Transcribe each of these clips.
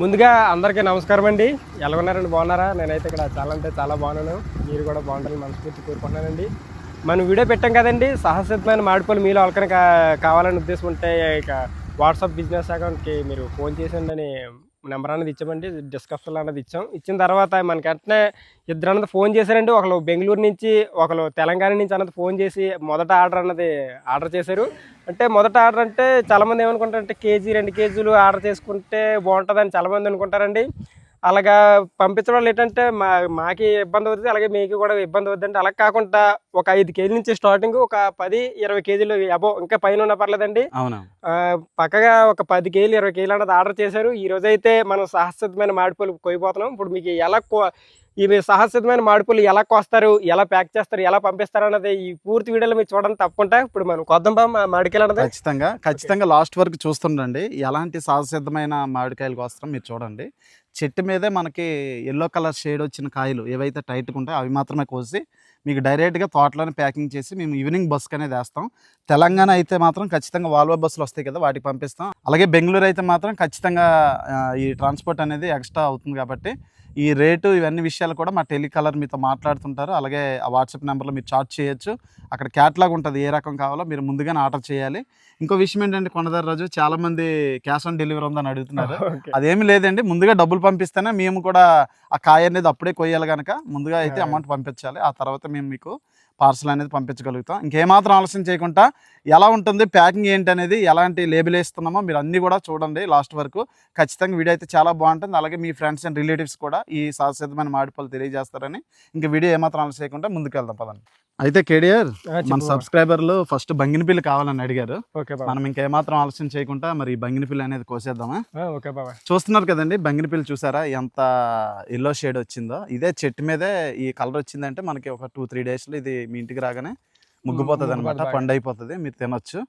ముందుగా అందరికీ నమస్కారం అండి. ఎలా ఉన్నారండి బాగున్నారా? నేనైతే ఇక్కడ చాలా అంటే చాలా బాగున్నాను. మీరు కూడా బాగుండాలని మనస్ఫూర్తి కోరుకుంటున్నానండి. మనం వీడియో పెట్టాం కదండి. సాహసితమైన మాడిపోలు మీలో వాళ్ళకని కావాలని ఉద్దేశం ఉంటే ఇక వాట్సాప్ బిజినెస్ అకౌంట్కి మీరు ఫోన్ చేసిండని నెంబర్ అనేది ఇచ్చామండి డిస్కషన్ అనేది ఇచ్చాం. ఇచ్చిన తర్వాత మనకి వెంటనే ఇద్దరు అన్నది ఫోన్ చేశారండి. ఒకరు బెంగళూరు నుంచి ఒకరు తెలంగాణ నుంచి అన్నది ఫోన్ చేసి మొదట ఆర్డర్ అన్నది ఆర్డర్ చేశారు. అంటే మొదట ఆర్డర్ అంటే చాలామంది ఏమనుకుంటారంటే కేజీ రెండు కేజీలు ఆర్డర్ చేసుకుంటే బాగుంటుందని చాలామంది అనుకుంటారండి. అలాగా పంపించడం వల్ల ఏంటంటే మా మాకి ఇబ్బంది అవుతుంది అలాగే మీకు కూడా ఇబ్బంది అవుతుంది అలా కాకుండా ఒక ఐదు కేజీల నుంచి స్టార్టింగ్ ఒక పది ఇరవై కేజీలు అబో ఇంకా పైన ఉన్న పర్లేదండి. పక్కగా ఒక పది కేజీలు ఇరవై కేజీలు అన్నది ఆర్డర్ చేశారు. ఈ రోజు అయితే మనం సాహసితమైన మాడిపూలు కొయ్యబోతున్నాం. ఇప్పుడు మీకు ఎలా కో- ఇవి సాహసితమైన మాడిపూలు ఎలా కోస్తారు ఎలా ప్యాక్ చేస్తారు ఎలా పంపిస్తారు అన్నది ఈ పూర్తి వీడియోలో మీరు చూడండి తప్పకుండా. ఇప్పుడు మనం కొద్దాం బా మాడికాయలు అన్నది. ఖచ్చితంగా ఖచ్చితంగా లాస్ట్ వరకు చూస్తుండండి. ఎలాంటి సహసిద్ధమైన మామిడికాయలు కోస్తాం మీరు చూడండి. చెట్టు మీదే మనకి ఎల్లో కలర్ షేడ్ వచ్చిన కాయలు ఏవైతే టైట్గా ఉంటాయో అవి మాత్రమే కోసి మీకు డైరెక్ట్గా తోటలోనే ప్యాకింగ్ చేసి మేము ఈవినింగ్ బస్కి అనేది వేస్తాం. తెలంగాణ అయితే మాత్రం ఖచ్చితంగా వాల్వో బస్సులు వస్తాయి కదా వాటికి పంపిస్తాం. అలాగే బెంగళూరు అయితే మాత్రం ఖచ్చితంగా ఈ ట్రాన్స్పోర్ట్ అనేది ఎక్స్ట్రా అవుతుంది కాబట్టి ఈ రేటు ఇవన్నీ విషయాలు కూడా మా టెలికాలర్ మీతో మాట్లాడుతుంటారు. అలాగే ఆ వాట్సాప్ నెంబర్లో మీరు చార్జ్ చేయొచ్చు. అక్కడ క్యాట్లాగ్ ఉంటుంది ఏ రకం కావాలో మీరు ముందుగానే ఆర్డర్ చేయాలి. ఇంకో విషయం ఏంటంటే కొండదారు రాజు చాలా మంది క్యాష్ ఆన్ డెలివరీ ఉందని అడుగుతున్నారు. అదేమి లేదండి ముందుగా డబ్బులు పంపిస్తేనే మేము కూడా ఆ కాయ అనేది అప్పుడే కొయ్యాలి కనుక ముందుగా అయితే. అమౌంట్ పంపించాలి. ఆ తర్వాత మేము మీకు పార్సల్ అనేది పంపించగలుగుతాం. ఇంకేమాత్రం ఆలస్యం చేయకుండా ఎలా ఉంటుంది ప్యాకింగ్ ఏంటి అనేది ఎలాంటి లేబుల్ వేస్తున్నామో మీరు అన్నీ కూడా చూడండి లాస్ట్ వరకు. ఖచ్చితంగా వీడియో అయితే చాలా బాగుంటుంది. అలాగే మీ ఫ్రెండ్స్ అండ్ రిలేటివ్స్ కూడా ఈ సహసిద్ధమైన మాడిపళ్ళు తెలియజేస్తారని ఇంకా వీడియో ఏమాత్రం ఆలస్యం చేయకుండా ముందుకు వెళ్దాం పదండి. అయితే కేడిఆర్ మన. సబ్స్క్రైబర్లు ఫస్ట్ బంగినపిల్లి కావాలని అడిగారు. మనం ఇంకేమాత్రం ఆలస్యం చేయకుండా మరి ఈ బంగినపిల్లి అనేది కోసేద్దామా? చూస్తున్నారు కదండి బంగినపిల్లి చూసారా? ఎంత ఎల్లో షేడ్ వచ్చిందో. ఇదే చెట్టు మీదే ఈ కలర్ వచ్చిందంటే మనకి ఒక టూ త్రీ డేస్లో ఇది మీ ఇంటికి రాగానే ముగ్గుపోతుంది అనమాట పండు అయిపోతుంది మీరు తినొచ్చు.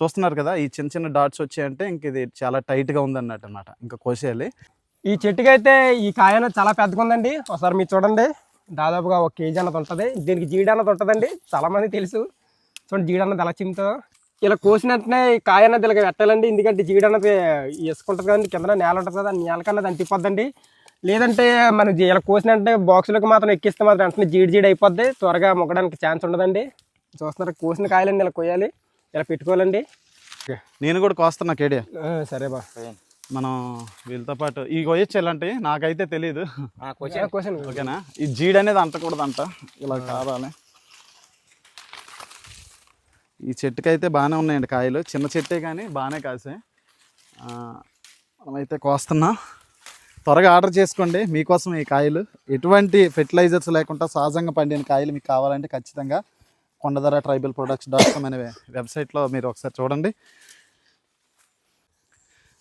చూస్తున్నారు కదా ఈ చిన్న చిన్న డాట్స్ వచ్చాయంటే ఇంక ఇది చాలా టైట్గా ఉంది అన్నట్టు అనమాట ఇంకా కోసేయాలి. ఈ చెట్టుకి అయితే ఈ కాయ అనేది చాలా పెద్దగా ఉందండి ఒకసారి మీరు చూడండి. దాదాపుగా ఒక కేజీ అన్నది ఉంటుంది. దీనికి జీడి అన్నది ఉంటుందండి. చాలా మంది తెలుసు. చూడండి జీడి అన్నది ఎలా చిమ్ముతుందో ఇలా కోసిన వెంటనే కాయ అన్నది ఇలా పెట్టాలండి. ఎందుకంటే జీడి అన్నది వేసుకుంటుంది కదండి కింద నేల ఉంటుంది కదా ఆ నేల కన్నది అంటిపోద్దండి. లేదంటే మనం ఇలా కోసిన వెంటనే బాక్సులకు మాత్రం ఎక్కిస్తే మాత్రం వెంటనే జీడి జీడి అయిపోద్ది. త్వరగా మొగ్గడానికి ఛాన్స్ ఉండదండి. చూస్తున్నారు కోసిన కాయలన్నీ ఇలా కోయాలి ఇలా పెట్టుకోవాలండి. నేను కూడా కోస్తున్నా కేడియా ఆ, సరే బా. మనం వీళ్ళతో పాటు ఈ కొయ్యొచ్చు ఇలాంటివి నాకైతే తెలియదు ఓకేనా? ఈ జీడి అనేది అంటకూడదు అంట ఇలా కావాలి. ఈ చెట్టుకి అయితే బాగానే ఉన్నాయండి కాయలు. చిన్న చెట్టే కానీ బాగానే కాసాయి. ఆ, మనమైతే కోస్తున్నాం. త్వరగా ఆర్డర్ చేసుకోండి మీకోసం ఈ కాయలు. ఎటువంటి ఫెర్టిలైజర్స్ లేకుండా సహజంగా పండిన కాయలు మీకు కావాలంటే ఖచ్చితంగా Kondadhara tribal products dot com అనే వెబ్సైట్లో మీరు ఒకసారి చూడండి.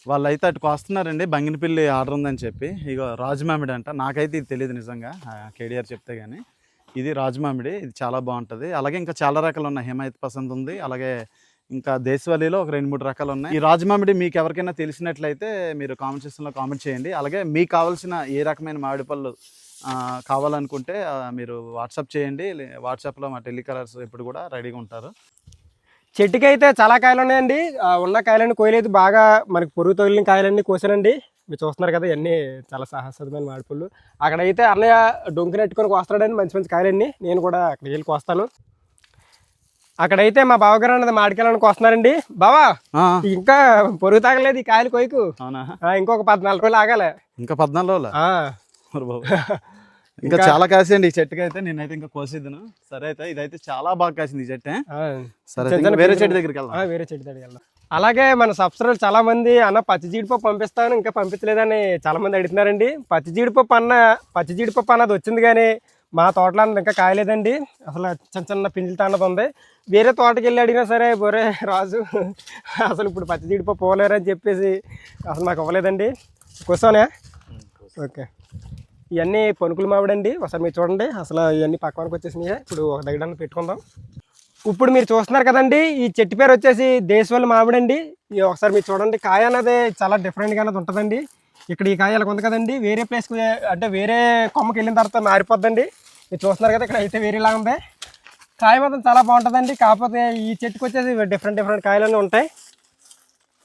వాళ్ళు అయితే అటుకు వస్తున్నారండి. బంగినపిల్లి ఆర్డర్ ఉందని చెప్పి. ఇక రాజమామిడి అంట. నాకైతే ఇది తెలియదు నిజంగా. కేడిఆర్ చెప్తే కానీ ఇది రాజమామిడి. ఇది చాలా బాగుంటుంది. అలాగే ఇంకా చాలా రకాలు ఉన్నాయి. హిమాయత్ పసంద్ ఉంది. అలాగే ఇంకా దేశవాళీలో ఒక రెండు మూడు రకాలు ఉన్నాయి. ఈ రాజమామిడి మీకు ఎవరికైనా తెలిసినట్లయితే మీరు కామెంట్ సెక్షన్లో కామెంట్ చేయండి. అలాగే మీకు కావాల్సిన ఏ రకమైన మామిడి పళ్ళు కావాలనుకుంటే మీరు వాట్సాప్ చేయండి. వాట్సాప్లో మా టెలికాలర్స్ ఎప్పుడు కూడా రెడీగా ఉంటారు. చెట్టుకి అయితే చాలా కాయలు ఉన్నాయండి ఉన్న కాయలన్నీ కోయలేదు. బాగా మనకి పొరుగు తగిలిన కాయలన్నీ కోసానండి. మీరు చూస్తున్నారు కదా ఇవన్నీ చాలా సాహసమైన మాడిపళ్ళు అక్కడైతే అన్నయ్య డొంకి నెట్టుకొని కోస్తాడండి మంచి మంచి కాయలన్నీ. నేను కూడా అక్కడికి వెళ్ళి కోస్తాను. అక్కడైతే మా బావగారు అన్నది మాడికాయలను కోస్తున్నారండి? బావా ఇంకా పొరుగు తాగలేదు ఈ కాయలు కోయకు. ఇంకొక పద్నాలుగు రోజులు ఆగాలి. ఇంకా పద్నాలుగు రోజులా? ఇంకా చాలా కాసిండి ఈ చెట్టుకి అయితే నేనైతే ఇంకా కోసిద్దును. సరే అయితే ఇదైతే చాలా బాగా కాసింది ఈ చెట్టు. ఆ. సరే వేరే చెట్టు దగ్గరికి ఆ, వెళ్దాం వేరే చెట్టు దగ్గరికి వెళ్దాం. అలాగే మన సబ్స్క్రైబర్ చాలా మంది అన్న పచ్చి జీడిపప్పు పంపిస్తాను ఇంకా పంపించలేదని చాలా మంది అడుగుతున్నారండి. పచ్చి జీడిపప్పు అన్న పచ్చి జీడిపప్పు అన్నది వచ్చింది కానీ మా తోటలో అన్నది ఇంకా కాయలేదండి. అసలు చిన్న చిన్న పింజలతో అన్నది ఉంది. వేరే తోటకి వెళ్ళి అడిగినా సరే బొరే రాజు అసలు ఇప్పుడు పచ్చి జీడిపప్పు పోలేరని చెప్పేసి అసలు మాకు ఇవ్వలేదండి. కూర్చోనే? ఓకే. ఇవన్నీ పనుకులు మామిడండి ఒకసారి మీరు చూడండి. అసలు ఇవన్నీ పక్కనకి వచ్చేసినాయి. ఇప్పుడు ఒక దగ్గర పెట్టుకుందాం. ఇప్పుడు మీరు చూస్తున్నారు కదండి ఈ చెట్టు పేరు వచ్చేసి దేశవాళి మావిడండి. ఇది ఒకసారి మీరు చూడండి కాయ అనేది చాలా డిఫరెంట్గా అనేది ఉంటుందండి. ఇక్కడ ఈ కాయ ఇలా ఉంది కదండి వేరే ప్లేస్కి అంటే వేరే కొమ్మకి వెళ్ళిన తర్వాత మారిపోద్దండి. మీరు చూస్తున్నారు కదా ఇక్కడ అయితే వేరేలా ఉంది. కాయ మాత్రం చాలా బాగుంటుందండి. కాకపోతే ఈ చెట్టుకు వచ్చేసి డిఫరెంట్ డిఫరెంట్ కాయలన్నీ ఉంటాయి.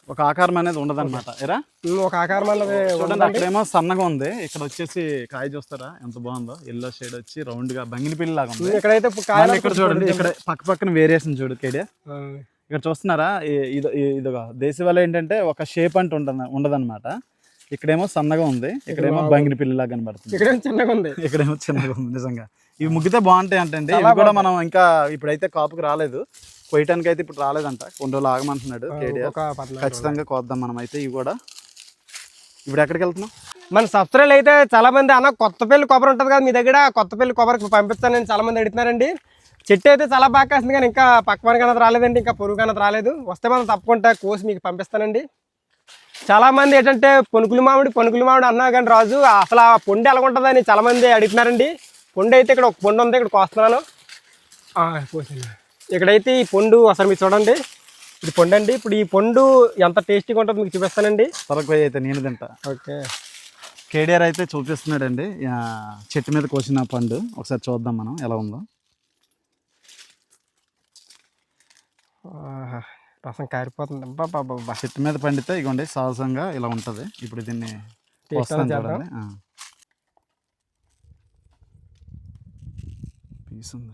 ఒక ఆకారం అనేది ఉండదన్నమాట. ఎరా? ఉమ్, ఒక ఆకారం అన్నది చూడండి. అక్కడేమో సన్నగా ఉంది. ఇక్కడ వచ్చేసి కాయ చూస్తారా? ఎంత బాగుందో. ఎల్లో షేడ్ వచ్చి రౌండ్గా బంగిని పిల్లి లాగా ఉంది. ఇక్కడైతే ఇక్కడ చూడండి ఇక్కడ పక్క పక్కన వేరియేషన్ చూడు కేడియా ఆ, ఇక్కడ చూస్తున్నారా? ఇది ఇదిగో దేశీ వల్ల ఏంటంటే ఒక షేప్ అంటూ ఉండదు ఉండదన్నమాట. ఇక్కడేమో సన్నగా ఉంది. ఇక్కడేమో బంగిని పిల్లి లాగా కనబడుతుంది. ఇక్కడ చిన్నగా ఉంది. ఇక్కడేమో చిన్నగా ఉంది నిజంగా. ఇవి ముగ్గితే బాగుంటాయి అంటే ఇవి కూడా మనం ఇంకా ఇప్పుడైతే కాపుకి రాలేదు. కొయ్యటానికి అయితే ఇప్పుడు రాలేదంట. కొన్ని రోజులు ఆగమంటున్నాడు కేడిఆర్ ఖచ్చితంగా కోద్దాం మనం అయితే ఇవి కూడా. ఇప్పుడు ఎక్కడికి వెళ్తున్నాం? మన సబ్స్క్రైబర్లు అయితే చాలా మంది అన్న కొత్త పెళ్ళి కొబ్బరి ఉంటుంది కదా మీ దగ్గర? కొత్త పెళ్ళి కొబ్బరికి పంపిస్తానని చాలా మంది అడుగుతున్నారండి. చెట్టు అయితే చాలా బాగా కాస్తుంది కానీ ఇంకా పక్క మనకి అన్నది రాలేదండి ఇంకా పొరుగు అన్నది రాలేదు. వస్తే మనం తప్పకుండా కోసి మీకు పంపిస్తానండి. చాలా మంది ఏంటంటే పొనుకులు మామిడి పొనుకులు మామిడి అన్నా కానీ రాజు అసలు ఆ పొండి ఎలా ఉంటుందని చాలా మంది అడుగుతున్నారండి. పొండి అయితే ఇక్కడ ఒక పొండు ఉంది ఇక్కడ కోస్తున్నాను. కోసాను. ఇక్కడైతే ఈ పొండు అసలు మీరు చూడండి. ఇది పొండు అండి. ఇప్పుడు ఈ పొండు ఎంత టేస్టీగా ఉంటుందో మీకు చూపిస్తానండి. త్వరకు పోయి అయితే నేను తింటా. ఓకే. కేడిఆర్ అయితే చూపిస్తున్నాడండి. చెట్టు మీద కోసిన పండు. ఒకసారి చూద్దాం మనం ఎలా ఉందో. రసం కారిపోతుంది. బాబా చెట్టు మీద పండితే ఇగోండి సహజంగా ఇలా ఉంటది. ఇప్పుడు దీన్ని చూడండి. పీస్ ఉంది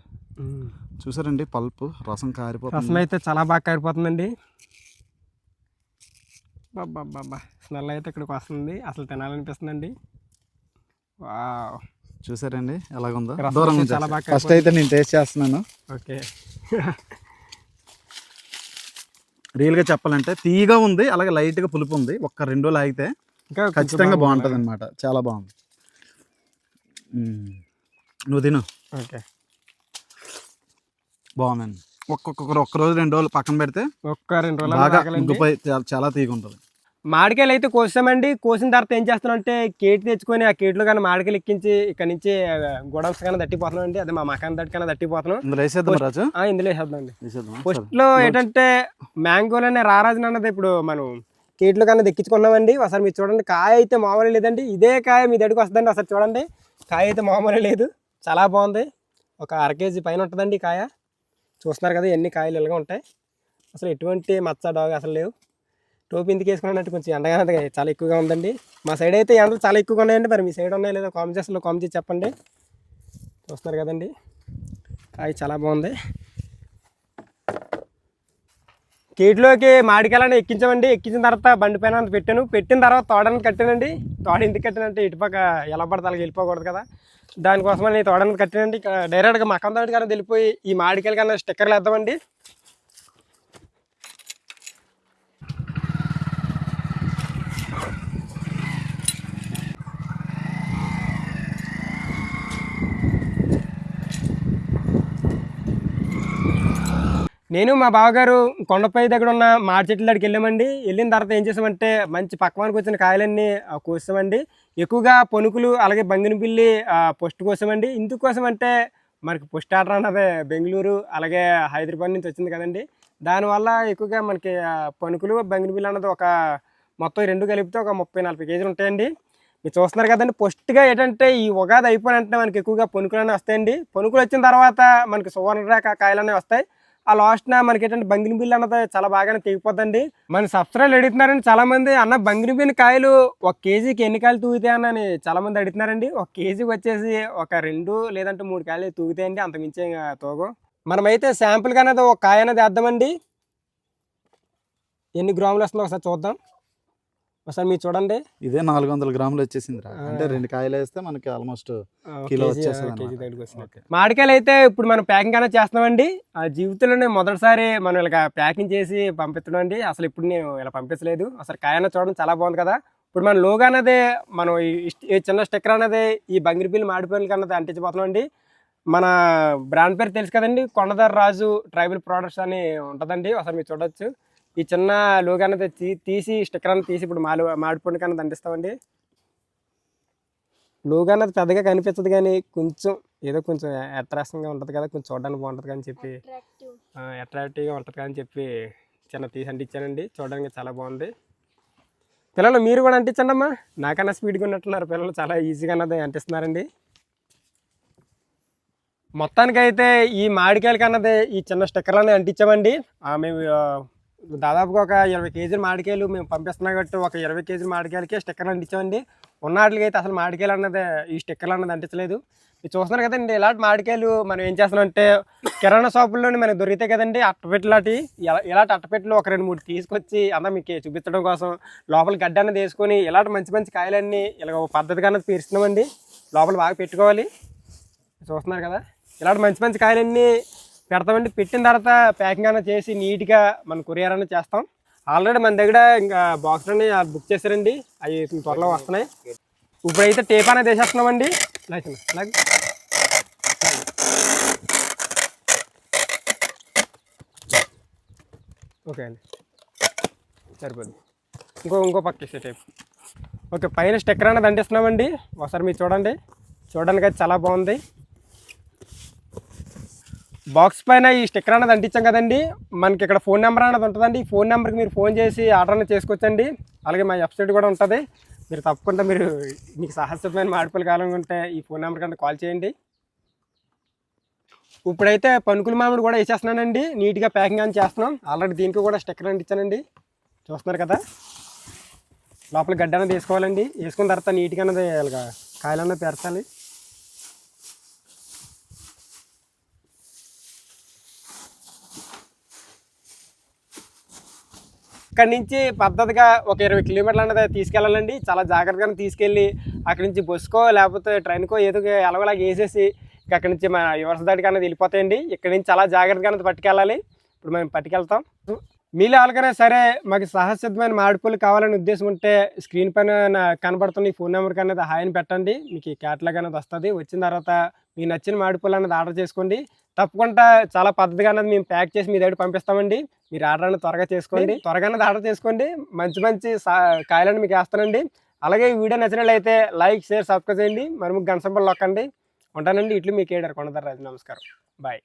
చూసారండి పల్పు రసం కారిపోతుంది. రసం అయితే చాలా బాగా కారిపోతుందండి. బాబా బాబా స్మెల్ అయితే ఇక్కడికి వస్తుంది. అసలు తినాలనిపిస్తుందండి. వావ్. చూసారండి ఎలాగుందో? దూరం చాలా బాగా ఫస్ట్ అయితే నేను టేస్ట్ చేస్తున్నాను. ఓకే. రియల్గా చెప్పాలంటే తీయగా ఉంది అలాగే లైట్గా పులుపు ఉంది. ఒక్క రెండు రోజులు ఆగితే ఇంకా ఖచ్చితంగా. బాగుంటుంది. అనమాట చాలా బాగుంది. నువ్వు తిను. ఓకే. బాగుందండి. ఒక్కొక్కరు ఒక్క రోజు రెండు రోజులు పక్కన పెడితే ఒక్క రెండు రోజులు బాగా చాలా- తీగ ఉంటుంది. మామిడికాయలు అయితే కోసామండి కోసిన తర్వాత ఏం చేస్తున్నాం అంటే కేటు తెచ్చుకొని ఆ కేటులో కానీ మామిడికాయలు ఎక్కించి ఇక్కడ నుంచి గొడవస్ కానీ తట్టిపోతున్నాం అండి అదే మా మకాన్ తట్టి కానీ తట్టిపోతున్నాం. ఇందులో వేసేద్దాం రాజు. ఇందులో వేసేద్దాం వేసేద్దామా? ఫస్ట్లో ఏంటంటే మ్యాంగోలు అనే రారాజు అన్నది ఇప్పుడు మనం కేట్లు కన్నా దెక్కించుకున్నామండి ఒకసారి మీరు చూడండి. కాయ అయితే మామూలు లేదండి. ఇదే కాయ మీ దగ్గరికి వస్తుందండి ఒకసారి చూడండి. కాయ అయితే మామూలు లేదు. చాలా బాగుంది. ఒక అర కేజీ పైన ఉంటుందండి కాయ. చూస్తున్నారు కదా ఎన్ని కాయలు ఇలాగా ఉంటాయి. అసలు ఎటువంటి మచ్చ డాగ్ అసలు లేవు. టోపీ ఎందుకు వేసుకున్నట్టు కొంచెం ఎండగానే చాలా ఎక్కువగా ఉందండి. మా సైడ్ అయితే ఎండలు చాలా ఎక్కువగా ఉన్నాయండి. మరి మీ సైడ్ ఉన్నాయి లేదా కామెంట్ చేసిన కామెంట్ చేసి చెప్పండి. చూస్తున్నారు కదండి. కాయ చాలా బాగుంది. కేట్లోకి మాడికాయలని ఎక్కించామండి. ఎక్కించిన తర్వాత బండి పైన అంత పెట్టాను. పెట్టిన తర్వాత తోడని కట్టానండి. తోడ ఎందుకు కట్టానంటే ఇటుపక్క ఎలా పడితే అలాగ వెళ్ళిపోకూడదు కదా. దానికోసమని తోడని కట్టానండి. ఇక్కడ డైరెక్ట్గా మక్కం తోటి కానీ వెళ్ళిపోయి ఈ మాడికాయల కన్నా స్టిక్కర్లు వేద్దామండి. నేను మా బావగారు కొండపై దగ్గర ఉన్న మాడి చెట్ల దగ్గరికి వెళ్ళామండి. వెళ్ళిన తర్వాత ఏం చేసామంటే మంచి పక్కవానికి వచ్చిన కాయలన్నీ కోసామండి ఎక్కువగా పొనుకులు అలాగే బంగిన పిల్లి పొస్ట్ కోసామండి ఇందుకోసం అంటే మనకి పొస్ట్ ఆర్డర్ అన్నది బెంగళూరు అలాగే హైదరాబాద్ నుంచి వచ్చింది కదండి. దానివల్ల ఎక్కువగా మనకి పనుకులు బంగిన పిల్లి అన్నది ఒక మొత్తం రెండు కలిపితే ఒక ముప్పై నలభై కేజీలు ఉంటాయండి. మీరు చూస్తున్నారు కదండి ఫస్ట్గా ఏంటంటే ఈ ఉగాది అయిపోయిన వెంటనే మనకి ఎక్కువగా పనుకులు అనేవి వస్తాయండి. పనుకులు వచ్చిన తర్వాత మనకి సువర్ణరేఖ కాయలు అనేవి వస్తాయి. ఆ లాస్ట్న మనకి ఏంటంటే బంగిని బిల్లు అన్నది చాలా బాగానే తెగిపోద్దండి. మన సబ్స్క్రైబ్ అడుగుతున్నారండి చాలా మంది అన్న బంగిని బిల్లు కాయలు ఒక కేజీకి ఎన్ని కాయలు తూగుతాయి అని చాలా మంది అడుగుతున్నారండి. ఒక కేజీకి వచ్చేసి ఒక రెండు లేదంటే మూడు కాయలు తూగుతాయండి అంత మించి తోగు. మనమైతే శాంపుల్గా అనేది ఒక కాయ అనేది వేద్దామండి. ఎన్ని గ్రాములు వస్తుందో ఒకసారి చూద్దాం. ఒకసారి మీరు చూడండి. ఇదే నాలుగు వందల గ్రాములు వచ్చేసింది అంటే రెండు కాయలు వేస్తే మనకి ఆల్మోస్ట్ కిలో. ఓకే. మామిడికాయలు అయితే ఇప్పుడు మనం ప్యాకింగ్ అనేది చేస్తున్నామండి. ఆ జీవితంలోనే మొదటిసారి మనం ఇలా ప్యాకింగ్ చేసి పంపించడం అండి. అసలు ఇప్పుడు నేను ఇలా పంపించలేదు. అసలు కాయ చూడడం చాలా బాగుంది కదా. ఇప్పుడు మన లోగా అనేది మనం ఈ చిన్న స్టిక్కర్ అనేది ఈ బంగిరిపిల్లి మామిడిపిల్లలకి అన్నది అంటించబోతున్నాం అండి. మన బ్రాండ్ పేరు తెలుసు కదండి. కొండదర్ రాజు ట్రైబల్ ప్రోడక్ట్స్ అని ఉంటుందండి. ఒకసారి మీరు చూడొచ్చు. ఈ చిన్న లోగా అనేది తీ- తీసి స్టిక్కర్ అనేది తీసి ఇప్పుడు మాలు మామిడిపండుకి అన్నది అంటిస్తామండి లోగా అన్నది పెద్దగా కనిపించదు కానీ కొంచెం ఏదో కొంచెం అట్రాక్షన్గా ఉంటుంది కదా కొంచెం చూడడానికి బాగుంటుంది కానీ చెప్పి అట్రాక్టివ్ అట్రాక్టివ్గా ఉంటుంది కానీ చెప్పి చిన్న తీసి అంటించానండి. చూడడానికి చాలా బాగుంది. పిల్లలు మీరు కూడా అంటించండి అమ్మా నాకన్నా స్పీడ్గా ఉన్నట్టున్నారు. పిల్లలు చాలా ఈజీగా అన్నది అంటిస్తున్నారండి. మొత్తానికైతే ఈ మామిడికాయలకి అన్నది ఈ చిన్న స్టిక్కర్లని అంటించామండి. మేము దాదాపుగా ఒక ఇరవై కేజీల మామిడికాయలు మేము పంపిస్తున్నాం కాబట్టి ఒక ఇరవై కేజీల మాడికాయలకే స్టిక్కర్లు అంటించామండి. ఉన్న అయితే అసలు మామిడికాయలు అన్నది ఈ స్టిక్కర్లు అన్నది అంటించలేదు. మీరు చూస్తున్నారు కదండి ఇలాంటి మామిడికాయలు మనం ఏం చేస్తున్నామంటే కిరాణా షాపుల్లోనే మనకు దొరుకుతాయి కదండి అట్టపెట్టలాంటి ఇలా- ఇలాంటి అట్టపెట్టలు ఒక రెండు మూడు తీసుకొచ్చి అంతా మీకు చూపించడం కోసం లోపల గడ్డ అన్నది వేసుకొని ఇలాంటి మంచి మంచి కాయలన్నీ ఇలా ఒక పద్ధతిగా అన్నది పీరుస్తున్నామండి లోపల బాగా పెట్టుకోవాలి. చూస్తున్నారు కదా ఇలాంటి మంచి మంచి కాయలన్నీ పెడతామండి. పెట్టిన తర్వాత ప్యాకింగ్ అనేది చేసి నీట్గా మన కొరియర్ అనేది చేస్తాం. ఆల్రెడీ మన దగ్గర ఇంకా బాక్స్ అన్ని బుక్ చేశారండి. అవి త్వరలో వస్తున్నాయి. ఇప్పుడైతే టేప్ అనేది వేసేస్తున్నామండి ఇలాగ. ఓకే అండి. సరిపోద్ది ఇంకో ఇంకో పక్క వేసే టేప్ ఓకే పైన స్టిక్కర్ అనేది అంటిస్తున్నామండి ఒకసారి మీరు చూడండి. చూడడానికి అయితే చాలా బాగుంది. బాక్స్ పైన ఈ స్టిక్కర్ అనేది అంటించాం కదండి. మనకి ఇక్కడ ఫోన్ నెంబర్ అనేది ఉంటుందండి. ఈ ఫోన్ నెంబర్కి మీరు ఫోన్ చేసి ఆర్డర్ అనేది చేసుకోవచ్చండి. అలాగే మా వెబ్సైట్ కూడా ఉంటుంది. మీరు తప్పకుండా మీరు మీకు సహజమైన మాడిపల్లి కాలం ఉంటే ఈ ఫోన్ నెంబర్ కంటే కాల్ చేయండి. ఇప్పుడైతే పనుకుల మామిడి కూడా వేసేస్తున్నానండి. నీట్గా ప్యాకింగ్ అని చేస్తున్నాం. ఆల్రెడీ దీనికి కూడా స్టిక్కర్ అంటించానండి చూస్తున్నారు కదా? లోపల గడ్డ అనేది వేసుకోవాలండి. వేసుకున్న తర్వాత నీట్గా అనేది ఇలాగ కాయలు అన్నది పెరచాలి. ఇక్కడ నుంచి పద్ధతిగా ఒక ఇరవై కిలోమీటర్లు అనేది తీసుకెళ్ళాలండి. చాలా జాగ్రత్తగా తీసుకెళ్ళి అక్కడి నుంచి బస్సుకో లేకపోతే ట్రైన్కో ఏదో ఎలవలాగా వేసేసి ఇక అక్కడి నుంచి మన యువర్స్ దాటికి అనేది వెళ్ళిపోతాయండి. ఇక్కడ నుంచి చాలా జాగ్రత్తగా అనేది పట్టుకెళ్ళాలి. ఇప్పుడు మేము పట్టుకెళ్తాం. మీలో ఎవరికైనా సరే మాకు సహసిద్ధమైన మాడిపూలు కావాలని ఉద్దేశం ఉంటే స్క్రీన్ పైన కనబడుతుంది కనబడుతున్న ఈ ఫోన్ నెంబర్కి అనేది హాయిని పెట్టండి. మీకు ఈ అనేది వస్తుంది. వచ్చిన తర్వాత మీకు నచ్చిన మామిడిపళ్ళు అనేది ఆర్డర్ చేసుకోండి. తప్పకుండా చాలా పద్ధతిగా అనేది మేము ప్యాక్ చేసి మీ దగ్గర పంపిస్తామండి. మీరు ఆర్డర్ అనేది త్వరగా చేసుకోండి. త్వరగా అనేది ఆర్డర్ చేసుకోండి. మంచి మంచి సా- కాయలను మీకు వేస్తానండి. అలాగే ఈ వీడియో నచ్చినట్లయితే లైక్ షేర్ సబ్స్క్రైబ్ చేయండి. మరి సింబల్ నొక్కండి ఉంటానండి. ఇట్లు మీకు ఏడారు కొండదారు రాజు. నమస్కారం. బాయ్.